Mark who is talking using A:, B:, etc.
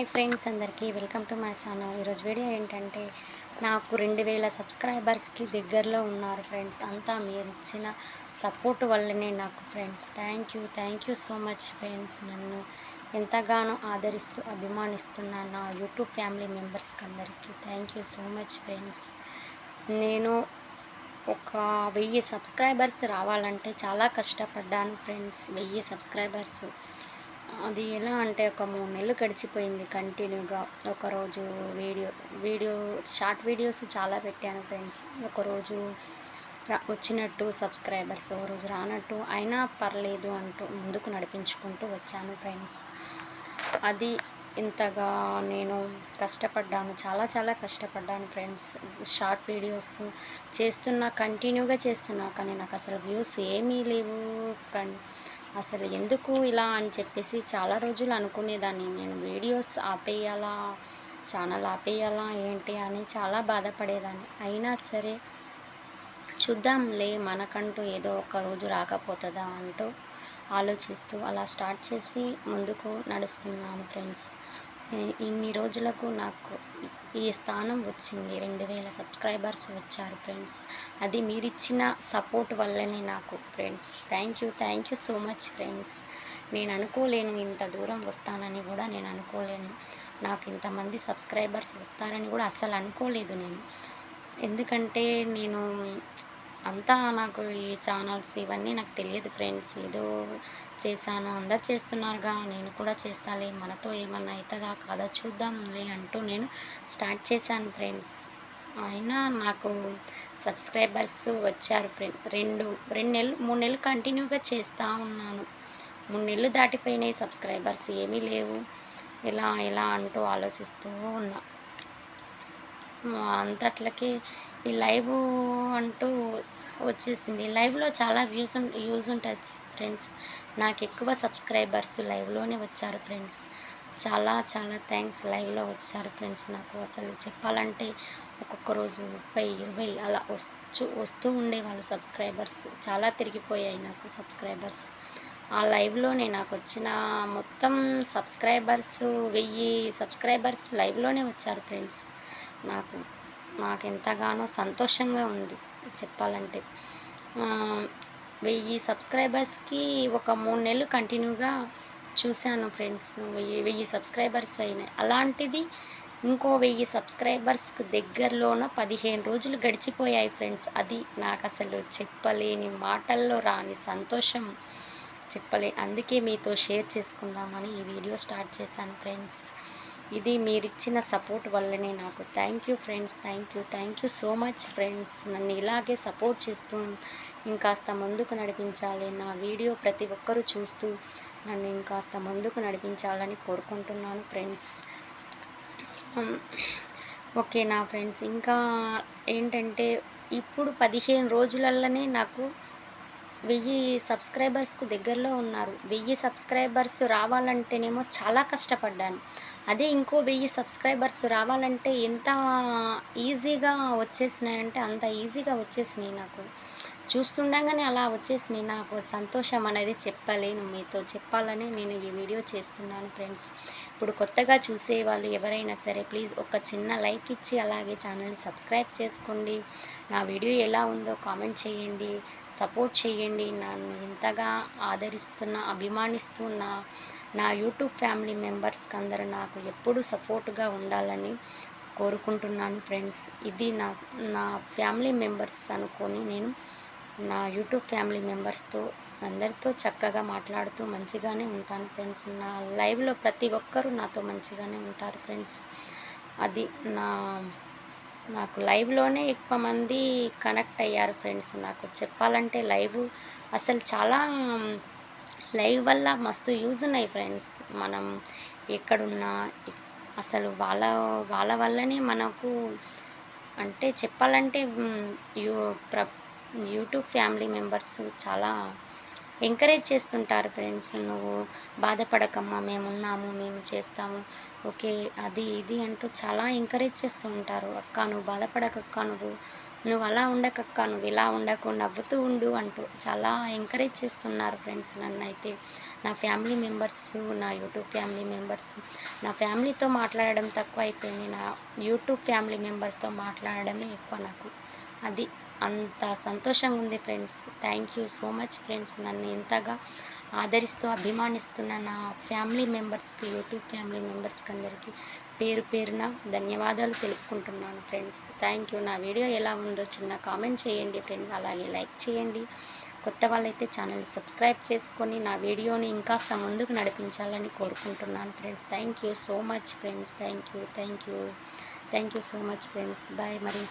A: Hi friends అందరికీ welcome to my channel. ఈరోజు video ఏంటంటే నాకు రెండు వేల సబ్స్క్రైబర్స్కి దగ్గరలో ఉన్నారు ఫ్రెండ్స్. అంతా మీరు ఇచ్చిన సపోర్ట్ వల్లనే నాకు friends. Thank you thank you so much friends. నన్ను ఎంతగానో ఆదరిస్తూ అభిమానిస్తున్న నా యూట్యూబ్ ఫ్యామిలీ మెంబర్స్కి అందరికీ thank you so much friends. నేను ఒక వెయ్యి సబ్స్క్రైబర్స్ రావాలంటే చాలా కష్టపడ్డాను ఫ్రెండ్స్. వెయ్యి సబ్స్క్రైబర్స్ అది ఎలా అంటే ఒక మూడు నెలలు గడిచిపోయింది కంటిన్యూగా. ఒకరోజు వీడియో వీడియో షార్ట్ వీడియోస్ చాలా పెట్టాను ఫ్రెండ్స్. ఒకరోజు వచ్చినట్టు సబ్స్క్రైబర్స్ ఒకరోజు రానట్టు అయినా పర్లేదు అంటూ ముందుకు నడిపించుకుంటూ వచ్చాను ఫ్రెండ్స్. అది ఇంతగా నేను కష్టపడ్డాను చాలా చాలా కష్టపడ్డాను ఫ్రెండ్స్. షార్ట్ వీడియోస్ చేస్తున్నా కంటిన్యూగా చేస్తున్నా కానీ నాకు అసలు వ్యూస్ ఏమీ లేవు. కన్ అసలు ఎందుకు ఇలా అని చెప్పేసి చాలా రోజులు అనుకునేదాన్ని. నేను వీడియోస్ ఆపేయాలా? ఛానల్ ఆపేయాలా? ఏంటి? అని చాలా బాధపడేదాన్ని. అయినా సరే చూద్దాంలే మనకంటూ ఏదో ఒక రోజు రాకపోతుందా అంటూ ఆలోచిస్తూ అలా స్టార్ట్ చేసి ముందుకు నడుస్తున్నాను ఫ్రెండ్స్. ఇన్ని రోజులకు నాకు ఈ స్థానం వచ్చింది. రెండు వేల సబ్స్క్రైబర్స్ వచ్చారు ఫ్రెండ్స్. అది మీరిచ్చిన సపోర్ట్ వల్లనే నాకు friends. Thank you thank you so much friends. నేను అనుకోలేను ఇంత దూరం వస్తానని కూడా నేను అనుకోలేను. నాకు ఇంతమంది సబ్స్క్రైబర్స్ వస్తారని కూడా అస్సలు అనుకోలేదు నేను. ఎందుకంటే నేను అంతా నాకు ఈ ఛానల్స్ ఇవన్నీ నాకు తెలియదు ఫ్రెండ్స్ ఏదో చేశాను అందరు చేస్తున్నారుగా నేను కూడా చేస్తాలే మనతో ఏమన్నా అవుతుందా కాదా చూద్దాంలే అంటూ నేను స్టార్ట్ చేశాను ఫ్రెండ్స్ అయినా నాకు సబ్స్క్రైబర్స్ వచ్చారు ఫ్రెండ్ రెండు రెండు నెలలు మూడు నెలలు కంటిన్యూగా చేస్తూ ఉన్నాను. మూడు నెలలు దాటిపోయినాయి సబ్స్క్రైబర్స్ ఏమీ లేవు. ఎలా ఎలా అంటూ ఆలోచిస్తూ ఉన్నా. అంతట్లకి ఈ లైవ్ అంటూ వచ్చేసింది. లైవ్లో చాలా వ్యూస్ యూజ్ ఉంటుంది ఫ్రెండ్స్. నాకు ఎక్కువ సబ్స్క్రైబర్స్ లైవ్లోనే వచ్చారు ఫ్రెండ్స్. చాలా చాలా థ్యాంక్స్ లైవ్లో వచ్చారు ఫ్రెండ్స్ నాకు అసలు. చెప్పాలంటే ఒక్కొక్క రోజు ముప్పై ఇరవై అలా వస్తూ వస్తూ ఉండేవాళ్ళు సబ్స్క్రైబర్స్. చాలా పెరిగిపోయాయి నాకు సబ్స్క్రైబర్స్. ఆ లైవ్లోనే నాకు వచ్చిన మొత్తం సబ్స్క్రైబర్స్ వెయ్యి సబ్స్క్రైబర్స్ లైవ్లోనే వచ్చారు ఫ్రెండ్స్ నాకు. నాకు ఎంతగానో సంతోషంగా ఉంది చెప్పాలంటే. వెయ్యి సబ్స్క్రైబర్స్కి ఒక మూడు నెలలు కంటిన్యూగా చూశాను ఫ్రెండ్స్. వెయ్యి వెయ్యి సబ్స్క్రైబర్స్ అయినాయి. అలాంటిది ఇంకో వెయ్యి సబ్స్క్రైబర్స్కి దగ్గరలోన పదిహేను రోజులు గడిచిపోయాయి ఫ్రెండ్స్. అది నాకు అసలు చెప్పలేని మాటల్లో రాని సంతోషం చెప్పలే. అందుకే మీతో షేర్ చేసుకుందామని ఈ వీడియో స్టార్ట్ చేశాను ఫ్రెండ్స్. ఇది మీరిచ్చిన సపోర్ట్ వల్లనే నాకు. Thank you friends thank you thank you so much friends. నన్ను ఇలాగే సపోర్ట్ చేస్తూ ఇంకాస్త ముందుకు నడిపించాలి నా వీడియో ప్రతి ఒక్కరూ చూస్తూ నన్ను ఇంకాస్త ముందుకు నడిపించాలని కోరుకుంటున్నాను ఫ్రెండ్స్. ఓకే నా ఫ్రెండ్స్? ఇంకా ఏంటంటే ఇప్పుడు పదిహేను రోజులలోనే నాకు వెయ్యి సబ్స్క్రైబర్స్కు దగ్గరలో ఉన్నారు. వెయ్యి సబ్స్క్రైబర్స్ రావాలంటేనేమో చాలా కష్టపడ్డాను. అదే ఇంకో వెయ్యి సబ్స్క్రైబర్స్ రావాలంటే ఎంత ఈజీగా వచ్చేసినాయంటే అంత ఈజీగా వచ్చేసినాయి నాకు. చూస్తుండగానే అలా వచ్చేసినాయి. నాకు సంతోషం అనేది చెప్పలేను మీతో. చెప్పాలని నేను ఈ వీడియో చేస్తున్నాను ఫ్రెండ్స్. ఇప్పుడు కొత్తగా చూసే వాళ్ళు ఎవరైనా సరే ప్లీజ్ ఒక చిన్న లైక్ ఇచ్చి అలాగే ఛానల్ని సబ్స్క్రైబ్ చేసుకోండి. నా వీడియో ఎలా ఉందో కామెంట్ చేయండి. సపోర్ట్ చేయండి. నన్ను ఇంతగా ఆదరిస్తున్న అభిమానిస్తున్న నా యూట్యూబ్ ఫ్యామిలీ మెంబర్స్కి అందరూ నాకు ఎప్పుడూ సపోర్ట్గా ఉండాలని కోరుకుంటున్నాను ఫ్రెండ్స్. ఇది నా నా ఫ్యామిలీ మెంబర్స్ అనుకొని నేను నా యూట్యూబ్ ఫ్యామిలీ మెంబర్స్తో అందరితో చక్కగా మాట్లాడుతూ మంచిగానే ఉంటాను ఫ్రెండ్స్. నా లైవ్లో ప్రతి ఒక్కరూ నాతో మంచిగానే ఉంటారు ఫ్రెండ్స్. అది నా నాకు లైవ్లోనే ఎక్కువ మంది కనెక్ట్ అయ్యారు ఫ్రెండ్స్. నాకు చెప్పాలంటే లైవ్ అసలు చాలా లైవ్ వల్ల మస్తు యూజ్ ఉన్నాయి ఫ్రెండ్స్. మనం ఎక్కడున్నా అసలు వాళ్ళ వాళ్ళ వల్లనే మనకు అంటే చెప్పాలంటే యూ ప్ర యూట్యూబ్ ఫ్యామిలీ మెంబర్స్ చాలా ఎంకరేజ్ చేస్తుంటారు ఫ్రెండ్స్. నువ్వు బాధపడకమ్మా మేమున్నాము మేము చేస్తాము. ఓకే అది ఇది అంటూ చాలా ఎంకరేజ్ చేస్తూ ఉంటారు. అక్క నువ్వు బాధపడకక్క నువ్వు నువ్వు అలా ఉండకక్క నువ్వు ఇలా ఉండకు నవ్వుతూ ఉండు అంటూ చాలా ఎంకరేజ్ చేస్తున్నారు ఫ్రెండ్స్ నన్ను అయితే నా ఫ్యామిలీ మెంబర్స్ నా యూట్యూబ్ ఫ్యామిలీ మెంబర్స్ నా ఫ్యామిలీతో మాట్లాడడం తక్కువ అయిపోయింది నా యూట్యూబ్ ఫ్యామిలీ మెంబర్స్తో మాట్లాడడమే ఎక్కువ నాకు. అది అంత సంతోషంగా ఉంది friends thank you so much friends నన్ను ఇంతగా ఆదరిస్తూ అభిమానిస్తున్న నా ఫ్యామిలీ మెంబర్స్కి యూట్యూబ్ ఫ్యామిలీ మెంబర్స్కి అందరికీ పేరు పేరున ధన్యవాదాలు తెలుపుకుంటున్నాను ఫ్రెండ్స్. థ్యాంక్ యూ నా వీడియో ఎలా ఉందో చిన్న కామెంట్ చేయండి ఫ్రెండ్స్. అలాగే లైక్ చేయండి. కొత్త వాళ్ళైతే ఛానల్ సబ్స్క్రైబ్ చేసుకొని నా వీడియోని ఇంకాస్త ముందుకు నడిపించాలని కోరుకుంటున్నాను friends. Thank you so much friends. Thank you thank you thank you so much friends. Bye మరి.